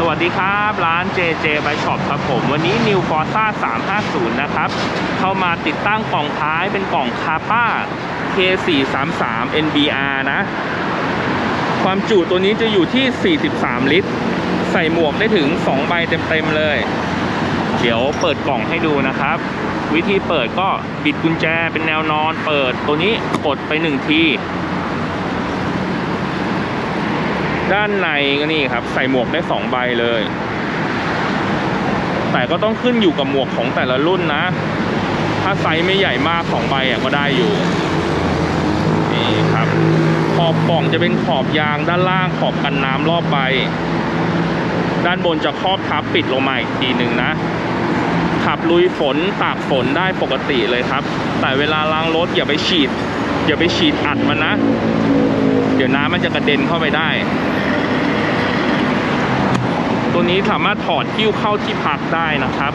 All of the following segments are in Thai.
สวัสดีครับ ร้าน JJ Bike Shop ครับผม วันนี้ New Forza 350 นะครับ เข้ามาติดตั้งกล่องท้ายเป็นกล่องคาป้า K433 NBR นะ ความจุตัวนี้จะอยู่ที่ 43 ลิตร ใส่หมวกได้ถึง 2 ใบเต็ม ๆ เลย เดี๋ยวเปิดกล่องให้ดูนะครับ วิธีเปิดก็บิดกุญแจเป็นแนวนอนเปิดตัวนี้กดไปหนึ่งที ด้านในก็นี่ครับ ใส่หมวกได้สองใบเลย แต่ก็ต้องขึ้นอยู่กับหมวกของแต่ละรุ่นนะ ถ้าไซส์ไม่ใหญ่มากสองใบอะก็ได้อยู่นี่ครับ ขอบกล่องจะเป็นขอบยางด้านล่างขอบกันน้ำรอบใบ ด้านบนจะครอบทับปิดลงมาอีกทีหนึ่งนะขับลุยฝนตากฝนได้ปกติเลยครับ แต่เวลาล้างรถอย่าไปฉีด อย่าไปฉีดอัดมันนะ เดี๋ยวน้ำมันจะกระเด็นเข้าไปได้ ตัวนี้สามารถถอดหิ้วเข้าที่พักได้นะครับ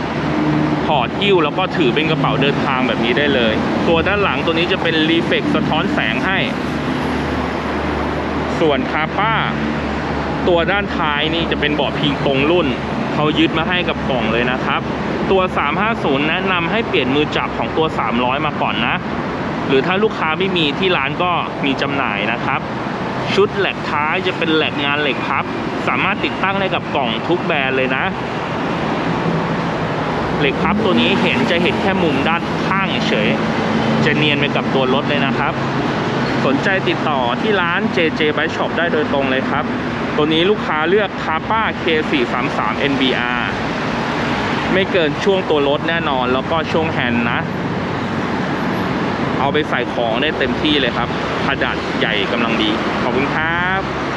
ถอดหิ้วแล้วก็ถือเป็นกระเป๋าเดินทางแบบนี้ได้เลย ตัวด้านหลังตัวนี้จะเป็นรีเฟกสะท้อนแสงให้ ส่วนคาป้า ตัวด้านท้ายนี่จะเป็นเบาะพิงตรงรุ่นเขายึดมาให้กับกล่องเลยนะครับ ตัว 350 แนะนำให้เปลี่ยนมือจับของตัว 300 มาก่อนนะ หรือถ้าลูกค้าไม่มีที่ร้านก็มีจำหน่ายนะครับ ชุดแหลกท้ายจะเป็นแหลกงานเหล็กพับ สามารถติดตั้งได้กับกล่องทุกแบรนด์เลยนะ เหล็กพับตัวนี้เห็นจะเห็นแค่มุมด้านข้างเฉย จะเนียนไปกับตัวรถเลยนะครับ สนใจติดต่อที่ร้าน JJ Bike Shop ได้โดยตรงเลยครับ ตัวนี้ลูกค้าเลือก c a p a K433 NBR ไม่เกินช่วงตัวรถแน่นอน แล้วก็ช่วงแฮนด์นะ เอาไปใส่ของได้เต็มที่เลยครับขนาดใหญ่กำลังดี ขอบคุณครับ